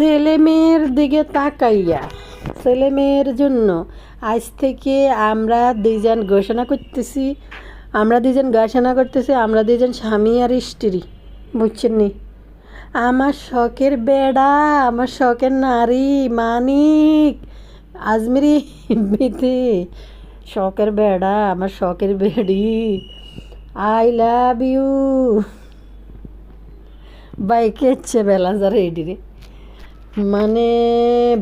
ছেলে মেয়ের দিকে তাকাইয়া ছেলে মেয়ের জন্য আজ থেকে আমরা দুইজন ঘোষণা করতেছি, আমরা দুইজন ঘোষণা করতেছি, আমরা দুইজন স্বামী আর স্ত্রী, বুঝছেন নি? আমার শখের বেড়া, আমার শখের নারী, মানিক, আজমিরি বিথি শখের বেড়া, আমার শখের বেড়ি, আই লাভ ইউ। বাইকে হচ্ছে বেলা যা রেডি রে। মানে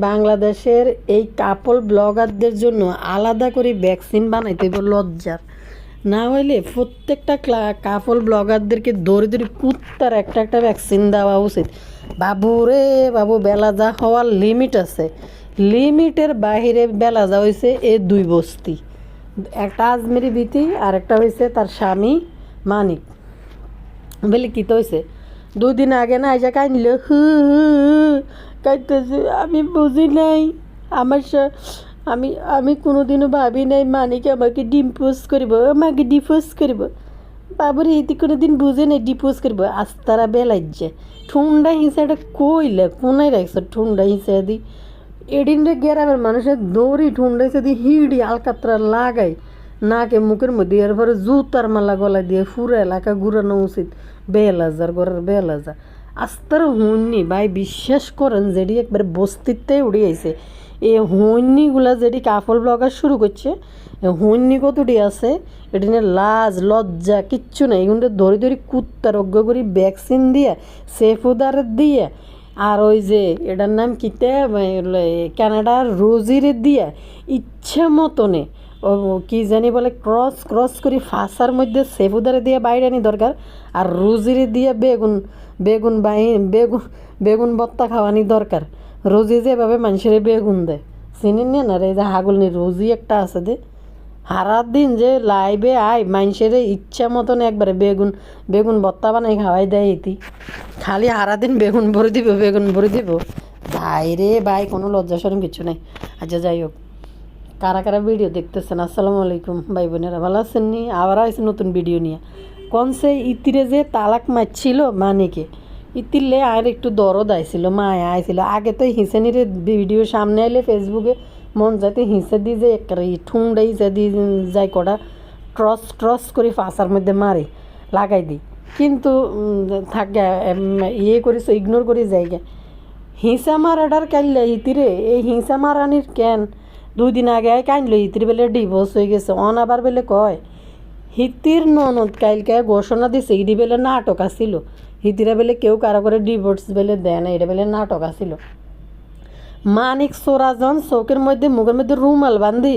বাংলাদেশের এই কাপল ব্লগারদের জন্য আলাদা করে ভ্যাকসিন বানাইতে হবে লজ্জার। না হইলে প্রত্যেকটা কাপল ব্লগারদেরকে দৌড়ে দৌড়ে কুত্তার একটা একটা ভ্যাকসিন দেওয়া উচিত। বাবু রে বাবু, বেলা যা হওয়ার লিমিট আছে। লিমিটের বাহিরে বেলা যা হয়েছে এ দুই বস্তি। একটা আজমেরি বিতি আর একটা হয়েছে তার স্বামী মানিক। বলে কী তো হয়েছে দুই দিন আগে না আইসা কাইনিল হু হু কাইতেছে আমি বুঝি নাই। আমার আমি আমি কোনোদিনও ভাবি নাই, মানিক আমাকে ডিম্পোজ করিব, আমাকে ডিপোজ করিব। বাবুরে কোনো দিন বুঝে নাই, ডিপোজ করিব। আস্তারা বেলাইছে ঠুন্ডা হিসাটা কইলে কোনায় রাখছ ঠুন্ডা হিসা দি? এডিনরে গ্রামের মানুষের দৌড়ি ঠুন্ডা হিসা দি, হিড়ি আলকাতরা লাগাই নাকে মুখের মধ্যে এর পরে জুতার মালা গলা দিয়ে পুরো এলাকা ঘুরানো উচিত। বেলাজার ঘরের বেলাজা। আস্তার হুন্নি, ভাই বিশ্বাস করেন, যেটি একবারে বস্তিতে উড়ে আইছে। এই হুন্নিগুলা যেটি কাফল ব্লগার শুরু করছে হুন্নি কতটি আছে, এটি নিয়ে লাজ, লজ্জা, কিচ্ছু নাই। এগুলো ধরে ধরে কুত্তার অজ্ঞ করি ভ্যাকসিন দিয়ে সেফুদার দিয়ে, আর ওই যে এটার নাম কিতে কানাডার রোজিরে দিয়ে, ইচ্ছা মতনে, ও কি জানি বলে, ক্রস ক্রস করি ফাঁসার মধ্যে সেফুদারে দিয়ে বাইরে আনি দরকার, আর রুজিরে দিয়ে বেগুন বেগুন বাই বেগুন বেগুন বত্তা খাওয়ানি দরকার। রোজি যেভাবে মানুষের বেগুন দেয়। চিনেন না রে যে হাগুলনি রোজি একটা আছে দে। হারার দিন যে লাইবে আয়, মানুষের ইচ্ছা মতন একবারে বেগুন বেগুন বত্তা বানাই খাওয়াই দেয় এটি খালি হারা দিন বেগুন ভরে দিব, বেগুন ভরে দিব। ভাই রে ভাই, কোনো লজ্জা সরম কিছু নাই। আচ্ছা যাই হোক। কারা কারা ভিডিও দেখতেছেন? আসসালামু আলাইকুম, ভাই বোনেরা ভালো আছেন নি? আবার আছে নতুন ভিডিও নিয়ে। কোন সে ইতিরে যে তালাক মারছিল মানিকে? ইতিরলে আর একটু দরদ আইছিল, মায়া আইছিল। আগে তো হিসেনিরে ভিডিও সামনে আইলে ফেসবুকে মন যাতে হিসে দি যে একটা ঠুংডা হিসে দি যাই কটা ট্রস ট্রস করে ফাঁসার মধ্যে মারে, লাগাই দিই। কিন্তু থাকে ইয়ে করিস ইগনোর করি যাইগে হিংসা মারাটার কাইলে ইতিরে, এই হিংসা মারানির কেন? দুই দিন আগে কাইনলো, ইতির বেলে ডিভোর্স হয়ে গেছে। অন আবার বেলে কয় হিতির ননদ কাইলকে ঘোষণা দিছে ইডি বেলে নাটক আসিল হিতিরা বেলে কেউ কারও করে ডিভোর্স বেলে দেয় না এটা বেলে নাটক আসিল মানিক সোরাজন চৌকের মধ্যে, মুখের মধ্যে রুমাল বান্ধি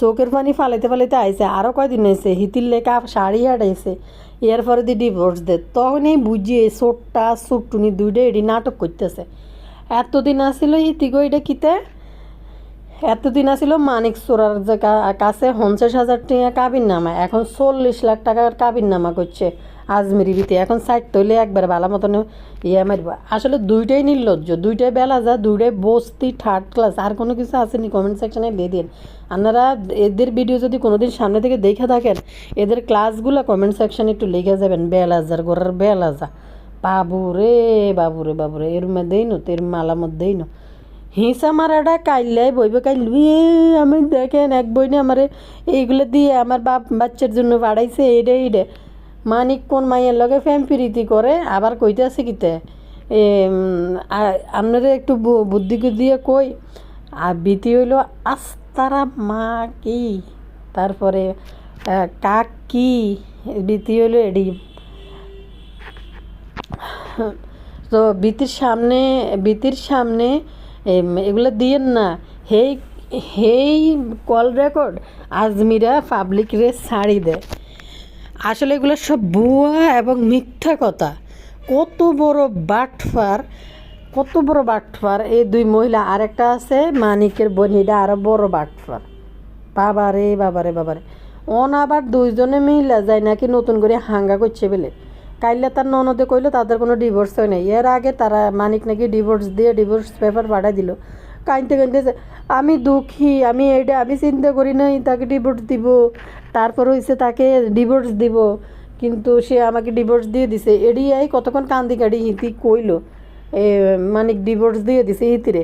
চৌকের পানি ফালাইতে ফালাইতে আইসে আরও কয়দিন হয়েছে, হিতির লেখা শাড়ি হাঁটাইছে, এর পরে দি ডিভোর্স দে তখনই বুঝিয়ে চোটটা চুটটুনি দুইটা এডি নাটক করতেছে। এতদিন আসিল হিতিগো এটা কিতে? এতদিন আসিল মানিক সোরার যে কাছে পঞ্চাশ হাজার টাকা কাবির নামা, এখন চল্লিশ লাখ টাকার কাবির নামা করছে আজমেরি বিতে এখন সাইড তৈলে একবার ভালো মতন ইয়ে মারিব। আসলে দুইটাই নির্লজ্জ, দুইটাই বেলা যা, দুইটাই বস্তি থার্ড ক্লাস আর কোনো কিছু আসেনি কমেন্ট সেকশনে দিয়ে দিন। আপনারা এদের ভিডিও যদি কোনোদিন সামনে থেকে দেখে থাকেন, এদের ক্লাসগুলো কমেন্ট সেকশনে একটু লিখে যাবেন বেলা বেলাজার গোড়ার বেলাজা। বাবু রে বাবু রে এর মধ্যেই নো তের মালার মধ্যেই নো। হিংসা মারাটা কাইলাই বইবে কাইল আমি দেখেন এক বই না আমারে এইগুলো দিয়ে আমার বাপ, বাচ্চার জন্য বাড়াইছে এইটা এইটা মানিক কোন মাইয়ের লগে ফ্যাম প্রীতি করে, আবার কইতে আছে কিতে, এ আপনারা একটু বুদ্ধি দিয়ে কই। আর বিতি হইল, আস্তারা মা কি? তারপরে কাক? কি বিতি হইল এডি। তো বিতির সামনে বিতির সামনে এগুলো দিয়েন না। Hey hey call record Ajmira public রে ছাড়ি দেয় আসলে এগুলো সব ভুয়া এবং মিথ্যা কথা। কত বড় বাটফার, কত বড় বাটফার। এই দুই মহিলা আরেকটা আছে, মানিকের বনিটা আরও বড় বাটফার। বাবারে বাবারে বাবারে। অন আবার দুইজনে মিলা যায় নাকি নতুন করে হাঙ্গা করছে বলে? কাইলে তার ননদে কইলো, তাদের কোনো ডিভোর্স হয় নাই। এর আগে তারা মানিক নাকি ডিভোর্স দিয়ে ডিভোর্স পেপার পাঠাই দিল। কাইনতে কাইনতে আমি দুঃখী, আমি এইটা আমি চিন্তা করি নাই, তাকে ডিভোর্স দিব। তারপর হয়েছে তাকে ডিভোর্স দিব। কিন্তু সে আমাকে ডিভোর্স দিয়ে দিছে। এড়িয়াই কতক্ষণ কান্দি কাটি হিতি কইলো, এ মানিক ডিভোর্স দিয়ে দিছে হিতিরে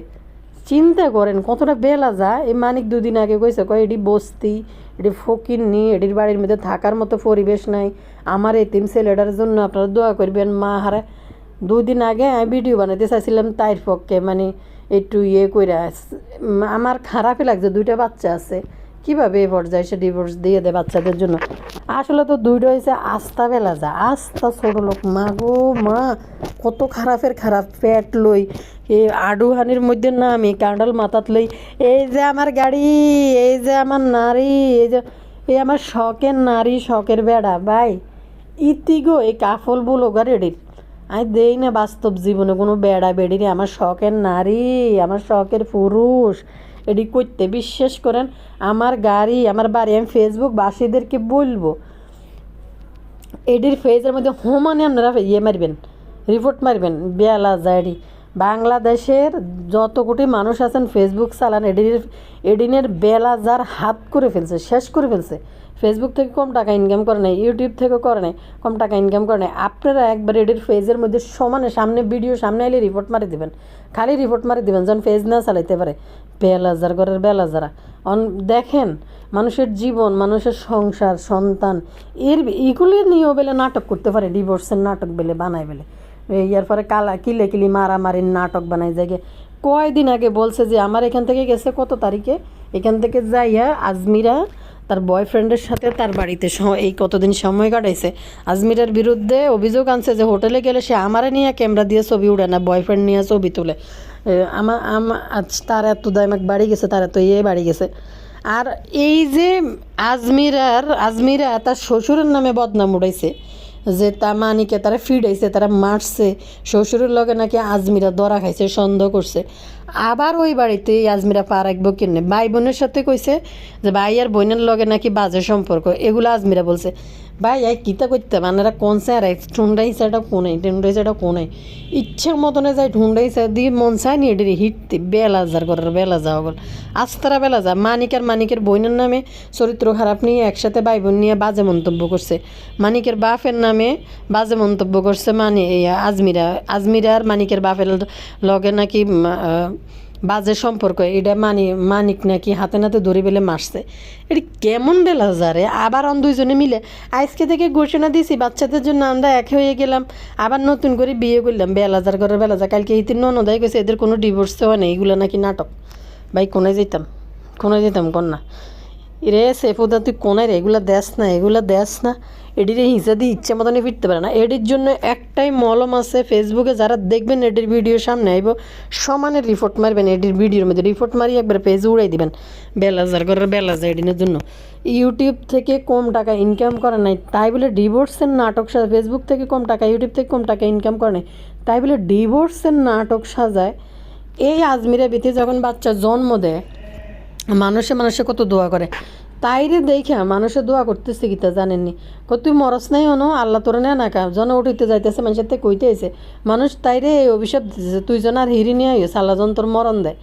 চিন্তা করেন, কতটা বেলা যা এই মানিক দুদিন আগে কইছে, কয় এটি বস্তি এটি ফকির নি এটির বাড়ির মধ্যে থাকার মতো পরিবেশ নাই। আমার এতিম ছেলেটার জন্য আপনারা দোয়া করবেন। মা হারা, দুই দিন আগে আমি ভিডিও বানাইতে চাইছিলাম তাইর পক্ষে মানে একটু ইয়ে করে আমার খারাপই লাগছে, দুইটা বাচ্চা আছে। কীভাবে এ পর্যায়ে সে ডিভোর্স দিয়ে দেয় বাচ্চাদের জন্য? আসলে তো দুইটা হয়েছে আস্থা বেলা যা আস্থা ছোট লোক। মা গো, মা, কত খারাপের খারাপ, পেট লই এই আডুহানির মধ্যে না আমি কান্ডাল মাথাত লই, এই যে আমার গাড়ি, এই যে আমার নারী, এই যে, এই আমার শখের নারী, শখের বেড়া, ভাই। ইতি গো এই কাফল বলো গা রেডির আমি দেই না বাস্তব জীবনে কোনো বেড়া বেড়ি আমার শখের নারী, আমার শখের পুরুষ। এটি করতে বিশ্বাস করেন, আমার গাড়ি, আমার বাড়ি, আমি ফেসবুক বাসীদেরকে বলব এটির ফেজের মধ্যে হোমানে আপনারা ইয়ে মারবেন রিপোর্ট মারবেন বেলা জায়ডি বাংলাদেশের যত কোটি মানুষ আছেন ফেসবুক চালান, এডিনের এডিনের বেলা যার হাত করে ফেলছে, শেষ করে ফেলছে। ফেসবুক থেকে কম টাকা ইনকাম করে নাই ইউটিউব থেকে করে নাই, কম টাকা ইনকাম করে নাই। আপনারা একবার এডির ফেজের মধ্যে সমানে সামনে ভিডিও সামনে এলে রিপোর্ট মারি দিবেন। খালি রিপোর্ট মারি দিবেন যখন ফেজ না চালাইতে পারে। বেলাজার ঘরের বেলাজারা। অন, দেখেন, মানুষের জীবন, মানুষের সংসার, সন্তান, এর, এগুলি নিয়েও বেলে নাটক করতে পারে ডিভোর্সের নাটক বেলে, বানায় বেলে। ইয়ার পরে কালা কিলে কিলি মারামারির নাটক বানাই যায় কয়দিন আগে বলছে যে আমার এখান থেকে গেছে কত তারিখে? এখান থেকে যাইয়া আজমিরা তার বয়ফ্রেন্ডের সাথে তার বাড়িতে এই কতদিন সময় কাটাইছে? আজমিরের বিরুদ্ধে অভিযোগ আনছে যে হোটেলে গেলে সে আমারে নিয়ে ক্যামেরা দিয়ে ছবি উঠে না বয়ফ্রেন্ড নিয়ে ছবি তুলে। আমার আমা- আজ তার এত দামাক বাড়ি গেছে, তার এত ইয়ে বাড়ি গেছে। আর এই যে আজমিরার আজমিরা তার শ্বশুরের নামে বদনাম উড়াইছে। যে তা মানিকে তারা ফিডাইছে তারা মারছে। শ্বশুরের লগে নাকি আজমিরা দরা খাইছে, সন্দেহ করছে। আবার ওই বাড়িতে আজমিরা পা রাখব কিনে ভাই বোনের সাথে কইছে যে ভাই আর বোনের লগে নাকি বাজে সম্পর্ক। এগুলো আজমিরা বলছে। ভাই, এই কিতা করতে মানেরা কোনসে আর ঠুন্ডাইছে এটা কোনাই ঠুন্ডাইছে এটা কোনাই ইচ্ছার মতনে যায় ঠুন্ডাইছে দিয়ে মন চায় নি এটি হিটতে। বেলা যার ঘরের বেলা যাওয়া গল আস্তারা বেলা যা মানিকের মানিকের বোনের নামে চরিত্র খারাপ নিয়ে একসাথে ভাই বোন নিয়ে বাজে মন্তব্য করছে। মানিকের বাপের নামে বাজে মন্তব্য করছে মানে আজমিরা আজমিরা আর মানিকের বাপের লগে নাকি বাজে সম্পর্ক, এটা মানি, মানিক নাকি হাতে নাতে ধরে বেলে মারছে। এটি কেমন বেলা যারে? আবার অন দুইজনে মিলে আজকে থেকে ঘোষণা দিছি, বাচ্চাদের জন্য আমরা এক হয়ে গেলাম, আবার নতুন করে বিয়ে করলাম, বেলা বেলাজার ঘরের বেলাজার কালকে ইতির ননদাই গেছে এদের কোনো ডিভোর্স হয় না এগুলো নাকি নাটক। ভাই, কোনায় যেতাম কোনায় যেতাম কন্যা? রে সেফুদা, তুই কোনায় রে? এগুলা দেস না, এগুলা দেস না। এডিরে হিসা দিয়ে ইচ্ছে মতনই ফিরতে পারে না। এডির জন্য একটাই মলম আছে ফেসবুকে যারা দেখবেন এডির ভিডিও সামনে আইব সমানে রিপোর্ট মারবেন, এডির ভিডিওর মধ্যে রিপোর্ট মারি একবার পেজ উড়াই দিবেন। বেলাজার ঘরের বেলাজা এডিনের জন্য। ইউটিউব থেকে কম টাকা ইনকাম করে নাই, তাই বলে ডিভোর্সের নাটক সাজা ফেসবুক থেকে কম টাকা ইউটিউব থেকে কম টাকা ইনকাম করে নাই, তাই বলে ডিভোর্সের নাটক সাজায়। এই আজমিরা বিতে যখন বাচ্চা জন্ম দেয়, মানুষে মানুষে কত দোয়া করে। তাইরে দেখা মানুষে দোয়া করতেছে গীতা, জানেননি? কত তুই মরস নাই হনো আল্লাহ তোর না নাকা। জন উঠিতে যাইতেছে, মানুষের থেকে কইতে আইছে, মানুষ তাইরে এই অভিশাপ দিতেছে, তুই জন আর হিরি নিয়ে আইস, আল্লাহ জন তোর মরণ দেয়।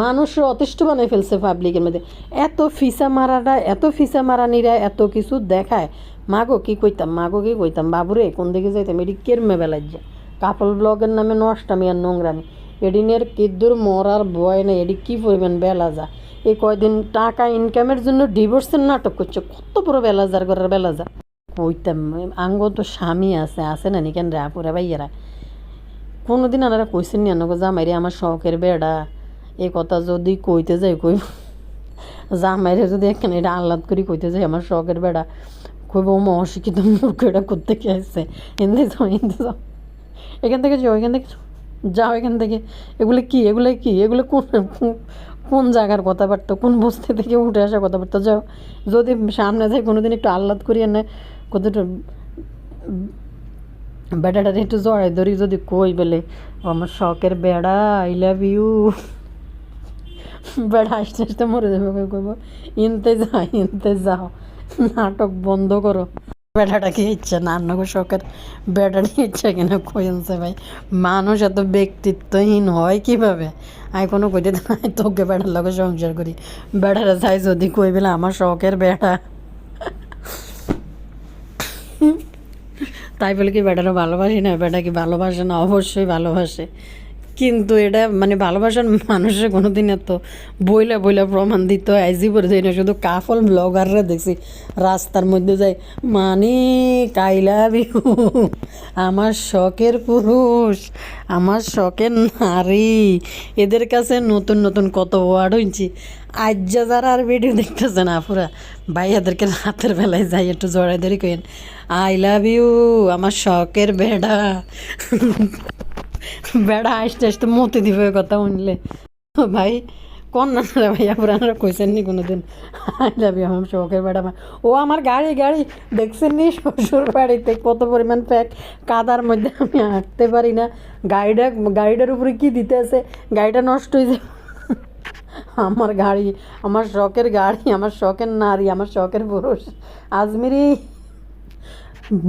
মানুষ অতিষ্ঠ বানাই ফেলছে পাবলিকের মধ্যে। এত ফিসা মারাটা এত ফিসা মারানিরা এত কিছু দেখায়। মাগো কি কইতাম, মাগো কি কইতাম? বাবুরে, কোন দিকে যাইতাম? এটি কেরমে বেলায় যা কাপল ব্লগের নামে নষ্টামি আর নোংরামি। এডিনের কিদ্দুর মরার ভয় নেই, এডি কি পরিমাণ বেলা যা এই কয়দিন টাকা ইনকামের জন্য ডিভোর্সের নাটক করছে, কত বড় বেলা যার ঘরের বেলা যা কইতাম, আঙ্গ তো স্বামী আছে আছে না নিকেন রে আপুরা, ভাইয়ারা? কোনোদিন আনারা কইছেন নি, আনগো জামাইরে আমার শখের বেড়া। এই কথা যদি কইতে যাই কই জামাইরে যদি এখানে এটা আহ্লাদ করি, কইতে যাই আমার শখের বেড়া। কইব ও অশিক্ষিত মূর্খ, এটা করতে কে আসছে এনতে যাও এনতে যাও। এখান থেকে যাও, এখান থেকে। যাও এখান থেকে। এগুলো কি? এগুলো কি? এগুলো কোন কোন- জায়গার কথাবার্তা, কোন বস্তি থেকে উঠে আসা কথাবার্তা? যাও, যদি সামনে যায় কোনোদিন একটু আহ্লাদ করিয়ে নেয় কতটা বেড়াটার একটু জড়াই ধরি যদি কই বলে। আমার শখের বেড়া আই লাভ ইউ বেড়া আসতে আসতে মরে যাবে, কই কইব ইনতে যাও ইনতে যাও। নাটক বন্ধ করো। বেড়াটা কি ইচ্ছা? নান্নগর শখের বেড়া নিয়ে ইচ্ছা কিনা? কইনছে ভাই? মানুষ এত ব্যক্তিত্বহীন হয় কীভাবে? আমি কোনো কইতে নাই তোকে বেড়ার লগে সংসার করি। বেড়াটা চাই যদি কই বলে, আমার শখের বেড়া। তাই বলে কি বেটারা ভালোবাসি না বেটা কি ভালোবাসে না? অবশ্যই ভালোবাসে। কিন্তু এটা মানে ভালোবাসার মানুষের কোনোদিন এত বইলা বইলা প্রমাণ দিত আইজি করে দেয় না। শুধু কাফল ব্লগাররা দেখছি, রাস্তার মধ্যে যায় মানে কাইলা বিহু, আমার শখের পুরুষ, আমার শখের নারী, এদের কাছে নতুন নতুন কত ওয়ার্ড হয়েছি আজ যা যারা আর ভিডিও দেখতেছে না পুরা এদেরকে রাতের বেলায় যাই একটু জড়াই ধরি কেন আই লাভ ইউ, আমার শখের বেড়া। বেড়া আসতে আসতে মতি দিবে কথা শুনলে ভাই কোন না রে ভাই, আপনারা নি কোনোদিন? আই লাভ আমার শখের বেড়া ও আমার গাড়ি গাড়ি দেখছেন নি শ্বশুর বাড়িতে কত পরিমাণ প্যাক কাদার মধ্যে আমি হাঁটতে পারি না। গাড়িটা, গাড়িটার উপরে কি দিতে আছে? গাড়িটা নষ্ট হয়ে যাবে। আমার গাড়ি, আমার শখের গাড়ি, আমার শখের নারী, আমার শখের পুরুষ। আজমিরি।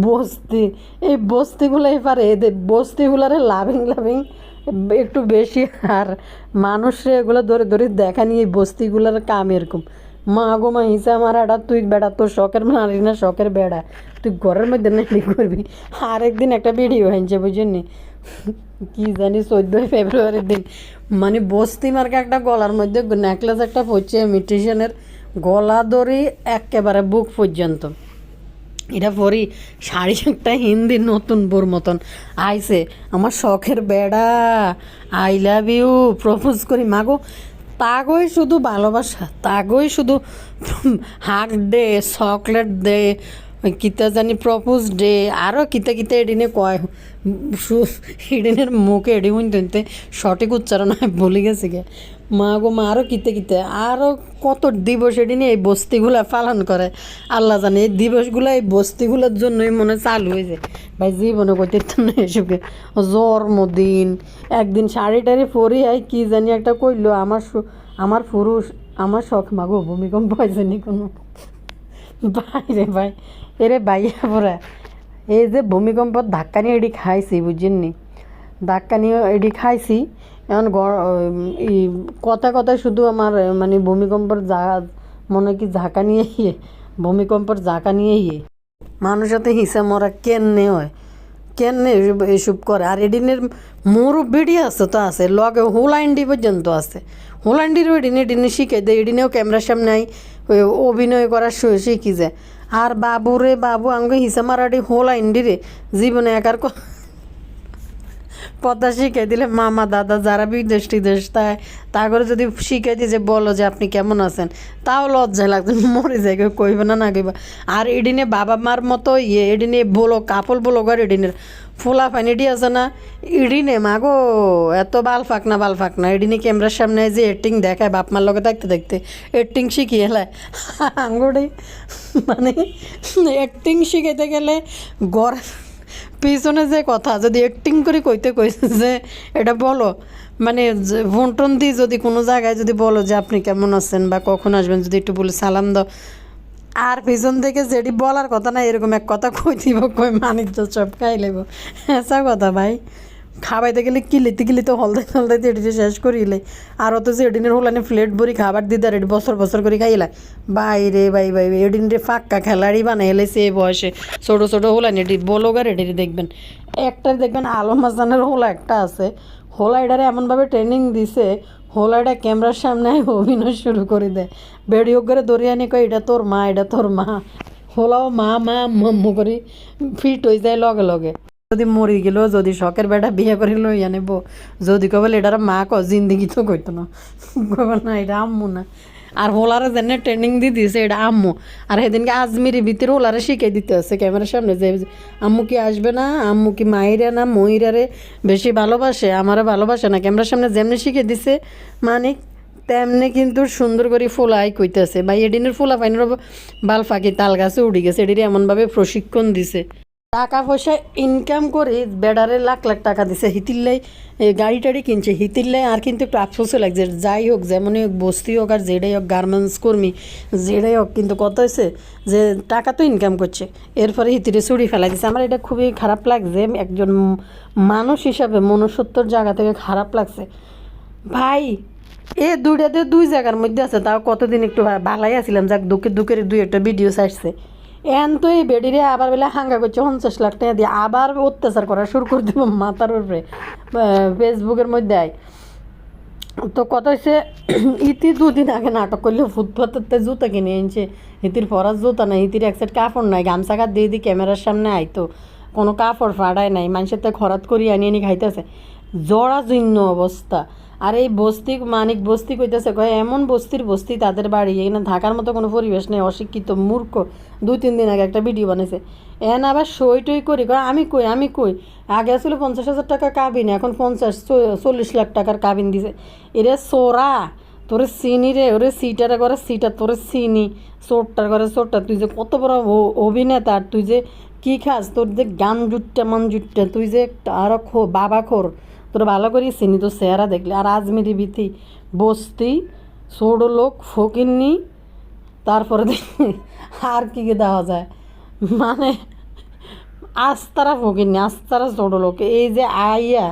বস্তি, এই বস্তিগুলো এবারে এদের বস্তিগুলারে লাভিং লাভিং একটু বেশি। আর মানুষরে এগুলো ধরে ধরে দেখা নিয়ে বস্তিগুলার কাম এরকম। মা গো মা, হিসা আডা তুই বেড়া, তোর শখের নারী না শখের বেড়া। তুই ঘরের মধ্যে নাকি করবি? আরেকদিন একটা ভিডিও হয়েছে বুঝলি কি জানি চোদ্দোই ফেব্রুয়ারির দিন। মানে বস্তি মার্কা একটা গলার মধ্যে নেকলেস একটা পড়ছে মিউটিশিয়ানের গলা দড়ি একেবারে বুক পর্যন্ত। এটা পরি শাড়ি একটা হিন্দির নতুন বোর মতন। আইসে আমার শখের বেড়া। আই লাভ ইউ প্রপোজ করি। মাগো, তাগই শুধু ভালোবাসা, তাগই শুধু হাক দে চকলেট দে কিতা জানি প্রপোজ ডে আরও কিতা কিতা এডিনে কয় এডিনের মুখে এডি শুনতে সঠিক উচ্চারণ হয় ভুলে গেছে গে। মা গো, মা আরও কিতে কিতে আরও কত দিবস এদিনে এই বস্তিগুলা পালন করে। আল্লাহ জানে এই দিবসগুলো এই বস্তিগুলোর জন্যই মনে চালু হয়েছে ভাই, জীবনে করতে না এসবকে জন্মদিন, একদিন শাড়ি টাড়ি পরি আই কি জানি একটা কইলো, আমার আমার পুরুষ, আমার শখ মাগো ভূমিকম্প হয়েছে নি কোনো। ভাই রে ভাই এরে বাইয়া পড়া এই যে ভূমিকম্প ধাক্কা নিয়ে এডি খাইছি, বুঝছেননি? ধাক্কা নিয়ে এডি খাইছি, এখন কথা কথা শুধু আমার মানে ভূমিকম্পর যা মনে কি ঝাঁকা নিয়ে ভূমিকম্পর ঝাঁকা নিয়ে ইয়ে মানুষের তো হিসা মরা কেননে হয়? কেননে এসব করে? আর এডিনের মুরব্বিডি আছে তো আছে, লগে হোলাইন্ডি পর্যন্ত আছে। হোলাইন্ডিরও এডিনে এডিনে শিখে দেয়, এডিনেও ক্যামেরার সামনে অভিনয় করার শিখি যায় আর বাবু রে বাবু আমাকে হিসা মারাডি হোলাইন্ডি রে। জীবনে একার পদ্মা শিখে দিলে মামা, দাদা যারা বিদেশ টিদেশ তাই, তা করে যদি শিখাই দিয়ে যে বলো যে আপনি কেমন আছেন, তাও লজ্জা লাগবে মরে যায় কইবে না না কইবা। আর এডিনে বাবা মার মতো ইয়ে এডিনে বলো, কাপল বলো গর এডিনের ফোলা ফাইনেডি আছে না ইডিনে মাগো, এত বাল ফাঁক না, বাল ফাঁক না। এডিনে ক্যামেরার সামনে যে এডিটিং দেখায় বাপ মার দেখতে দেখতে। এডিটিং শিখি হেলায় আঙ্গুড়ি মানে অ্যাক্টিং শিখাইতে গেলে গড় পিছনে যে কথা, যদি অ্যাক্টিং করে কইতে কইছে যে এটা বলো মানে ফোন টোন দিয়ে যদি কোনো জায়গায় যদি বলো যে আপনি কেমন আছেন বা কখন আসবেন, যদি একটু বলে সালাম দাও আর পিছন থেকে যেটি বলার কথা না, এরকম এক কথা কই দিব, কই মানিজ্য সব খাই লেব। এসা কথা ভাই। খাবাইতে গেলে কিলিতে কিলিতে হলদে হলদে এটি শেষ করিলে। আর অত যে এডিনের হলানে প্লেট ভরি খাবার দিতে আর এটি বছর বছর করে খাইলা। বাইরে বাই বাই এডিন রে ফাঁকা খেলাড়ি বানাই এলেছে এই বয়সে। ছোটো ছোটো হোলান এটি বলোগার এটি দেখবেন। একটা দেখবেন, আলম হাসানের হোলা একটা আছে। হোলা এটারে এমনভাবে ট্রেনিং দিছে হোলাটা ক্যামেরার সামনে অভিনয় শুরু করে দেয় বেড়িও করে দরিয়া নিয়ে এটা তোর মা, এটা তোর মা। হোলাও মা মা, মম্মু করি ফিট হয়ে যায় লগে লগে। যদি মরি গেল, যদি শখের বেটা বিয়ে করে লই আনিব, যদি কবে এটার মা ক জিন্দিগি তো কইতো না। কব না, এটা আম্মু না। আর হোলারে যেন ট্রেনিং দিয়ে দিয়েছে এটা আম্মু। আর সেদিনকে আজমিরি ভিতরে হোলারে শিখে দিতে আছে ক্যামেরার সামনে যে আম্মু কি আসবে না, আম্মু কি মাইরা না ময়রারে বেশি ভালোবাসে, আমারে ভালোবাসে না। ক্যামেরার সামনে যেমনি শিখে দিছে মানে তেমনি কিন্তু সুন্দর করে ফোলাই কইতেছে। বা এডিনের ফোলা পাইনের বাল ফাঁকি তাল গাছে উড়ি গেছে এডিরে এমনভাবে প্রশিক্ষণ দিছে। টাকা পয়সা ইনকাম করে বেড়ারে লাখ লাখ টাকা দিছে। হিতিল্লাই গাড়ি টাড়ি কিনছে। হিতিল্লাই আর কিন্তু একটু আফসোসও লাগছে। যাই হোক, যেমনই হোক, বস্তি হোক আর যেটাই হোক গার্মেন্টস কর্মী, যেটাই হোক, কিন্তু কত হয়েছে যে টাকা তো ইনকাম করছে। এরপরে হিতিরে চুরি ফেলাই দিছে। আমার এটা খুবই খারাপ লাগছে। একজন মানুষ হিসাবে মনুষ্যত্বর জায়গা থেকে খারাপ লাগছে। ভাই, এ দুইটাতে দুই জায়গার মধ্যে আছে। তাও কতদিন একটু ভালাই আছিলাম। যাক দুঃখের দুঃখের দুই একটা ভিডিও আসছে। এন তো এই বেডিরে আবার বেলা হাঙ্গা করছে, পঞ্চাশ লাখ টাকা দিয়ে আবার অত্যাচার করা শুরু করে দিব মাথার উপরে ফেসবুকের মধ্যে তো কথা হচ্ছে ইতি দুদিন আগে নাটক করলে, ফুটপাতের জুতা কিনে এনেছে। ইতির পরার জুতা নাই, ইতির এক সাইড কাপড় নাই, গামছা কাট দিয়ে দিয়ে ক্যামেরার সামনে আইতো কোনো কাপড় ফাড়ায় নাই, মানুষের তো খরাত করি আনি আনি খাইতেছে। জড়া জীর্ণ অবস্থা। আর এই বস্তি, মানিক বস্তি কইতেছে, কয়, এমন বস্তির বস্তি তাদের বাড়ি, এখানে থাকার মতো কোনো পরিবেশ নেই, অশিক্ষিত মূর্খ। দুই, তিন দিন আগে একটা ভিডিও বানাইছে। এন আবার সই টই করি আমি কই আমি কই? আগে ছিল পঞ্চাশ হাজার টাকা কাবিন, এখন পঞ্চাশ চল্লিশ লাখ টাকার কাবিন দিছে। এরে সোরা, তোরে চিনি রে, ওরে সিটারে করে সিটা, তোরে চিনি, চোরটার করে চোরটা। তুই যে কত বড় অভিনেতা তুই যে কি খাস, তোর যে গান জুটটা, মান জুটটা, তুই যে আরও খো, বাবা খোর, তোর ভালো করে চিনি, তোর চেহারা দেখলে। আর আজমিরি বিথি বস্তি ছোট লোক ফকিরনি তারপরে দেখি আর কি কি দেওয়া যায়। মানে আস্তারা ফকিরনি আস্তারা ছোট লোক। এই যে আইয়া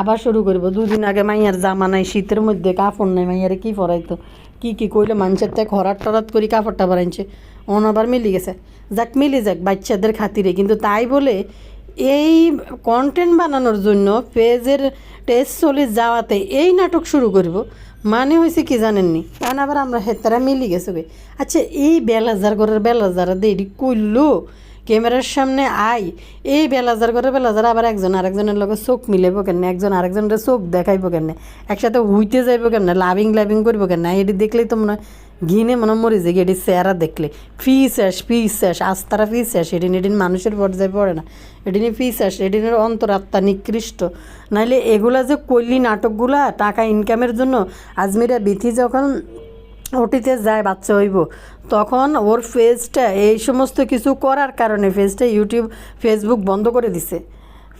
আবার শুরু করব। দুদিন আগে মাইয়ার জামা নাই শীতের মধ্যে কাপড় নাই, মাইয়ারে কি পরাইতো? কি কি কইলে? মানুষের থেকে খরাট টরাত করি কাপড়টা বানাইছে অন আবার মিলি গেছে। যাক, মিলি যাক বাচ্চাদের খাতিরে। কিন্তু তাই বলে এই কন্টেন্ট বানানোর জন্য পেজের টেস্ট চলে যাওয়াতে এই নাটক শুরু করব। মানে হয়েছে কি জানেননি? কারণ আবার আমরা হেতারা মিলি গেছে গে। আচ্ছা এই বেলাজার ঘরের বেলাজারা দেরি করল ক্যামেরার সামনে আই। এই বেলাজার ঘরের বেলাজার আবার একজন আরেকজনের লগে চোখ মিলাইব কেন একজন আরেকজনের চোখ দেখাইব কেন একসাথে হুইতে যাইব কেন লাভিং লাভিং করব কেন এটি দেখলেই তো মনে হয় ঘিনে মনে মরে যায় এটি চেহারা দেখলে। ফি শেষ ফি শেষ, আস্তারা ফি শেষ এদিন এদিন মানুষের পর্যায়ে পড়ে না। এদিনই ফি শেষ এদিনের অন্তরাত্মা নিকৃষ্ট। নাইলে এগুলা যে কইলি নাটকগুলা, টাকা ইনকামের জন্য আজমিরা বিথি যখন ওটিতে যায়, বাচ্চা হইব, তখন ওর ফেজটা এই সমস্ত কিছু করার কারণে ফেজটা ইউটিউব ফেসবুক বন্ধ করে দিছে।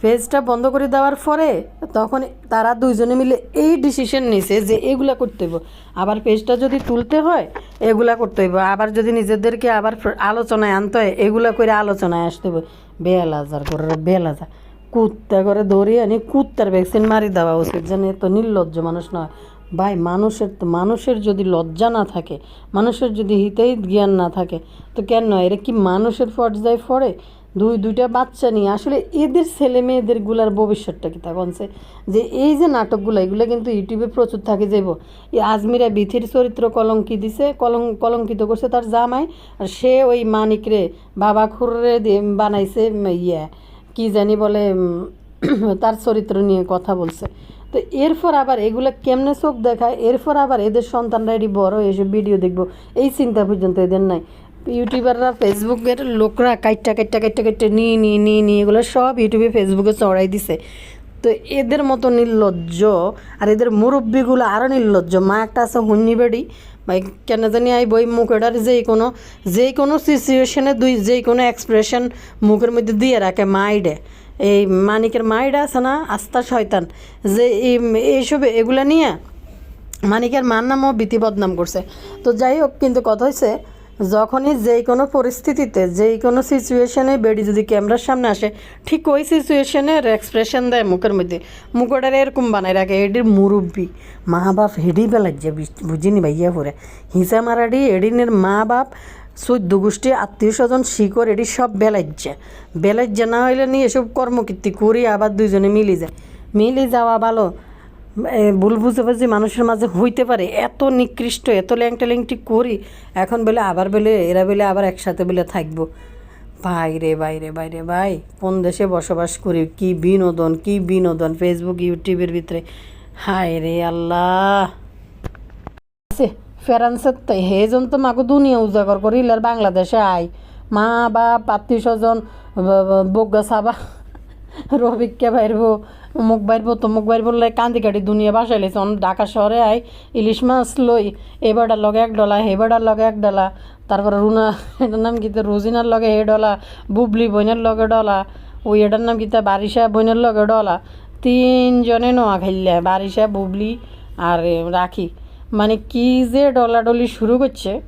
ফেজটা বন্ধ করে দেওয়ার পরে তখন তারা দুইজনে মিলে এই ডিসিশন নিছে যে এগুলা করতে হইব। আবার পেজটা যদি তুলতে হয়, এগুলা করতে হইব। আবার যদি নিজেদেরকে আবার আলোচনায় আনতে হয়, এগুলা করে আলোচনায় আসতে হবে বেল হাজার করে বেল হাজার কুত্তা করে ধরিয়ে আনি, কুত্তার ভ্যাকসিন মারি দেওয়া উচিত। যেন এত নির্লজ্জ মানুষ নয়। ভাই, মানুষের তো মানুষের যদি লজ্জা না থাকে, মানুষের যদি হিতেই জ্ঞান না থাকে, তো কেন? নয় এরা কি মানুষের পর্যায়ে পড়ে? দুই, দুইটা বাচ্চা নিয়ে। আসলে এদের ছেলে মেয়েদেরগুলার ভবিষ্যৎটা কি তা কনছে যে এই যে নাটকগুলো, এগুলো কিন্তু ইউটিউবে প্রচুর থাকে যাইব। এই আজমিরা বিথির চরিত্র কলঙ্কি দিছে, কলং, কলঙ্কিত করছে তার জামাই, আর সে ওই মানিকরে, বাবা খুররে বানাইছে ইয়ে কি জানি বলে তার চরিত্র নিয়ে কথা বলছে। তো এরপর আবার এগুলো কেমনে চোখ দেখায়? এরপর আবার এদের সন্তানরা এটি বড় এসব ভিডিও দেখব। এই চিন্তা পর্যন্ত এদের নাই। ইউটিউবাররা ফেসবুকের লোকরা কাইটটা কাইটটা কাইটটা কাইটটা নিয়ে নিয়ে নিয়ে নিয়ে এগুলো সব ইউটিউবে, ফেসবুকে চড়াই দিছে। তো এদের মতো নির্লজ্জ আর এদের মুরব্বীগুলো আরও নির্লজ্জ। মা একটা আছে হুন্নি বেড়ি। ভাই, কেন জানি আই বই মুখেটার যেই কোনো যেই কোনো সিচুয়েশনে দুই যেই কোনো এক্সপ্রেশন মুখের মধ্যে দিয়ে রাখে মাইডে। এই মানিকের মাইডা আছে না আস্থা শয়তান। যে এই, এইসব এগুলা নিয়ে মানিকের মার নামও ভীতি বদনাম করছে। তো যাই হোক, কিন্তু কথা হয়েছে যখনই যেই কোনো পরিস্থিতিতে, যেই কোনো সিচুয়েশনে বেডি যদি ক্যামেরার সামনে আসে, ঠিক ওই সিচুয়েশনের এক্সপ্রেশন দেয় মুখের মধ্যে। মুখটার এরকম বানায় রাখে এডির মুরব্বী। মা বাপ হেডি বেলাজ্জা বুঝিনি ভাইয়া পরে। হিসা মারাডি, এডিনের মা বাপ চোদ্দ গোষ্ঠী, আত্মীয় স্বজন, শিকড় এটি সব বেলাজ্জা বেলাজ্জা না হইলে নিয়ে এসব কর্মকীর্তি করি আবার দুইজনে মিলি যায়। মিলি যাওয়া ভালো। ভুল বুঝাবুঝি মানুষের মাঝে হইতে পারে, এত নিকৃষ্ট, এত ল্যাংটা ল্যাংটি করি, এখন বলে আবার বলে, এরা বলে আবার একসাথে বলে থাকব। বাইরে বাইরে বাইরে ভাই কোন দেশে বসবাস করি, কি বিনোদন কি বিনোদন ফেসবুক ইউটিউবের ভিতরে। হায় রে আল্লাহ। আছে, ফেরান্সের তাই হেজন তো মাকে দুনিয়া উজাগর করি আর বাংলাদেশে আয় মা, বাপ, আত্মীয় স্বজন বগ্গা সাবা রবিককে বাইরব। মুখ বাইরব তমুক বাইরব লাই কান্দি কাটি দুনিয়া বাসায় অন ঢাকা শহরে আই ইলিশ মাছ লই এবারটার লগে এক ডলা হেবারটার লগে এক ডলা। তারপরে রুনা, এটার নাম কিতা রোজিনার লগে হে ডলা, বুবলি বইনের লগে ডলা, ওই এটার নাম কিতা বারিশা বইনের লগে ডলা। তিনজনে নোয়া খাইলে, বারিশা, বুবলি আর রাখি। মানে কি যে ডলাডলি শুরু করছে।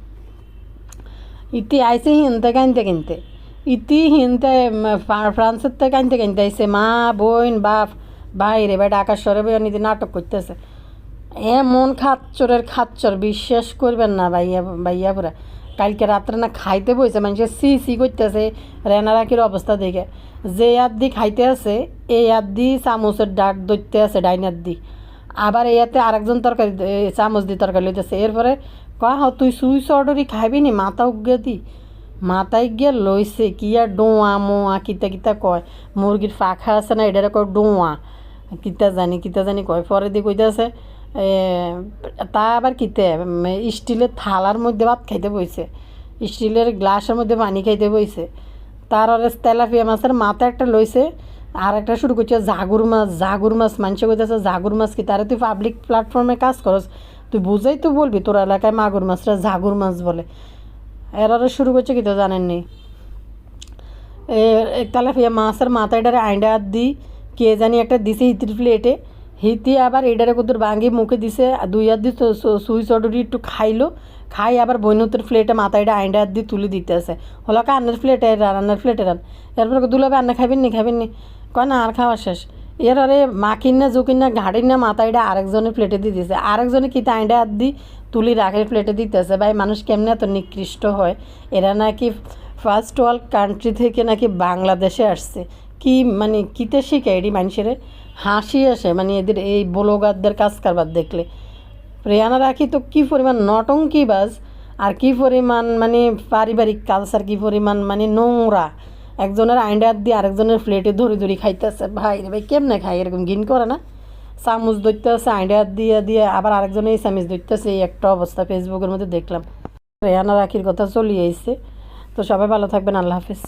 ইতি আইসে হিনতে কানতে কিনতে। ইতি হিনতে ফ্রান্সের থেকে কানতে কিনতে আইসে মা, বোন, বাপ। ভাই রে ভাই ঢাকা শহরে বই নিতে নাটক করতেছে। এমন খাচ্চরের খাচ্চর, বিশ্বাস করবেন না ভাইয়া ভাইয়া পুরা। কালকে রাত্রে না খাইতে বইছে মানুষের সি সি করতেছে রেনা রাখির অবস্থা দেখে। যে আদি খাইতে আছে, এই আদি চামচের ডাক ধরতে আছে ডাইনার দি আবার ইয়াতে আরেকজন তরকারি চামচ দিয়ে তরকারি লইতেছে। এরপরে কয়া হ তুই সুইচ অর্ডারই খাইবি নি? মাথা উগে দি। মাথায় গিয়ে লইছে, কি আর ডোয়া মোয়া, কিতা কিতা কয়। মুরগির পাখা আছে না এটারে কয় ডোয়া। কিতা জানি কিতা জানি কয় পরে দিয়ে কইতেছে তা আবার কিতে স্টিলের থালার মধ্যে ভাত খাইতে বইছে। স্টিলের গ্লাসের মধ্যে পানি খাইতে বইছে। তার আর তেলাপিয়া মাছের মাথা একটা লইছে, আর একটা শুরু করছে জাগুর মাছ জাগুর মাছ মানুষে কইতেছে জাগুর মাছ কি? তারে তুই পাবলিক প্ল্যাটফর্মে কাজ করস, তুই বুঝাই তো বলবি তোর এলাকায় মাগুর মাছরা জাগুর মাছ বলে। এরা শুরু করছে কি তো জানেননি? তেলাপিয়া মাছের মাথাটারে আইন্ডা হাত দি কে জানি একটা দিছে হিতির প্লেটে। হিতি আবার এটারে কুতুর ভাঙ্গি মুখে দিছে দুই হাত দি সুইচ অর্ডারি একটু খাইলো, খাই আবার বৈনতের প্লেটে মাথাটা আইন্ডা হাত দিয়ে তুলে দিতে দিতেছে হলো কান্নার প্লেটে রান রান্নার প্লেটে রান এরপর দুলাবে আন্না খাবেন নি খাবেন নি? কয়, না, আর খাওয়া শেষ। এর আরে মাখিন না জুকিন না ঘাড়ির না মাথাটা আরেকজনের প্লেটে দিয়ে দিছে। আরেকজনে কিতা আইন্ডা হাত দি তুলি রাখের প্লেটে দিতেছে ভাই, মানুষ কেমনে এত নিকৃষ্ট হয়? এরা নাকি ফার্স্ট ওয়ার্ল্ড কান্ট্রি থেকে নাকি বাংলাদেশে আসছে। কি মানে কিতে শিখে এটি মানুষের? হাসি আসে মানে এদের এই বলগারদের কাজ কারবার দেখলে। রেয়ানা রাখি তো কী পরিমাণ নটঙ্কি বাজ, আর কি পরিমাণ মানে পারিবারিক কালচার কি পরিমাণ মানে নোংরা। একজনের আইন্ডার দিয়ে আরেকজনের প্লেটে ধরে ধরে খাইতেছে। ভাই রে ভাই, কেমনে খাই এরকম ঘিন করে না? চামচ ধরতে আছে আইন্ডার দিয়ে দিয়ে আবার আরেকজনে এই চামচ ধরতেছে। এই একটা অবস্থা ফেসবুকের মধ্যে দেখলাম। রেয়ানা রাখির কথা চলিয়ে এসছে তো সবাই ভালো থাকবেন, আল্লাহ হাফিজ।